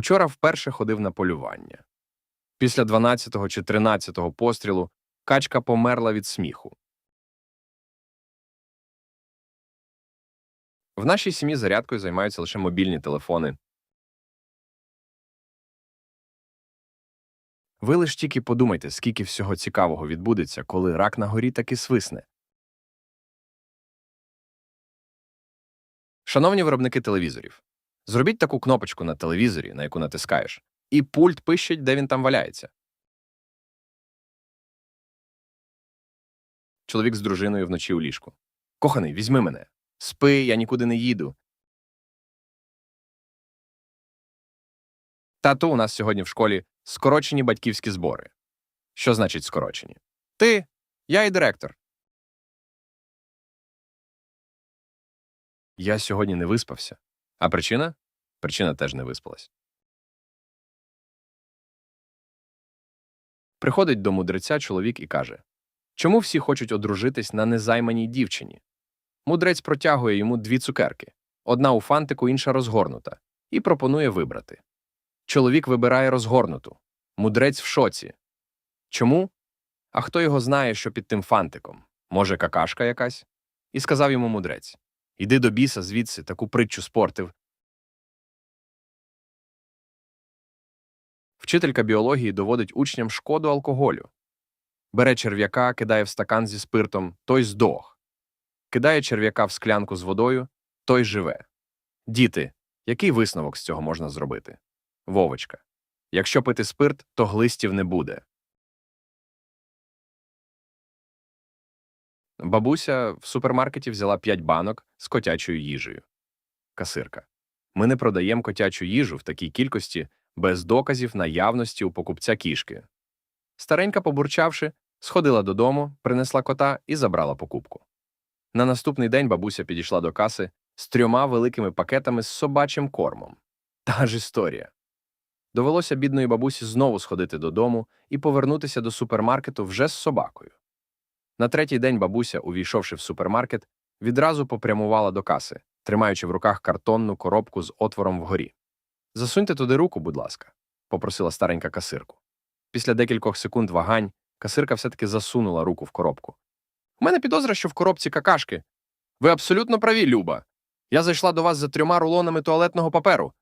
Учора вперше ходив на полювання. Після 12-го чи 13-го пострілу качка померла від сміху. В нашій сім'ї зарядкою займаються лише мобільні телефони. Ви лиш тільки подумайте, скільки всього цікавого відбудеться, коли рак на горі таки свисне. Шановні виробники телевізорів, зробіть таку кнопочку на телевізорі, на яку натискаєш, і пульт пищить, де він там валяється. Чоловік з дружиною вночі у ліжку. Коханий, візьми мене. Спи, я нікуди не їду. Тату, у нас сьогодні в школі скорочені батьківські збори. Що значить скорочені? Ти, я і директор. Я сьогодні не виспався. А причина? Причина теж не виспалась. Приходить до мудреця чоловік і каже Чому всі хочуть одружитись на незайманій дівчині? Мудрець протягує йому дві цукерки одна у фантику, інша розгорнута, і пропонує вибрати. Чоловік вибирає розгорнуту. Мудрець в шоці. Чому? А хто його знає, що під тим фантиком? Може, какашка якась? І сказав йому мудрець Іди до біса звідси, таку притчу спортив. Вчителька біології доводить учням шкоду алкоголю. Бере черв'яка, кидає в стакан зі спиртом, той здох. Кидає черв'яка в склянку з водою, той живе. Діти, який висновок з цього можна зробити? Вовочка. Якщо пити спирт, то глистів не буде. Бабуся в супермаркеті взяла 5 банок з котячою їжею. Касирка. Ми не продаємо котячу їжу в такій кількості без доказів наявності у покупця кішки. Старенька, побурчавши, сходила додому, принесла кота і забрала покупку. На наступний день бабуся підійшла до каси з трьома великими пакетами з собачим кормом. Та ж історія. Довелося бідної бабусі знову сходити додому і повернутися до супермаркету вже з собакою. На третій день бабуся, увійшовши в супермаркет, відразу попрямувала до каси, тримаючи в руках картонну коробку з отвором вгорі. Засуньте туди руку, будь ласка, попросила старенька касирку. Після декількох секунд вагань касирка все-таки засунула руку в коробку. У мене підозра, що в коробці какашки. Ви абсолютно праві, Люба. Я зайшла до вас за трьома рулонами туалетного паперу.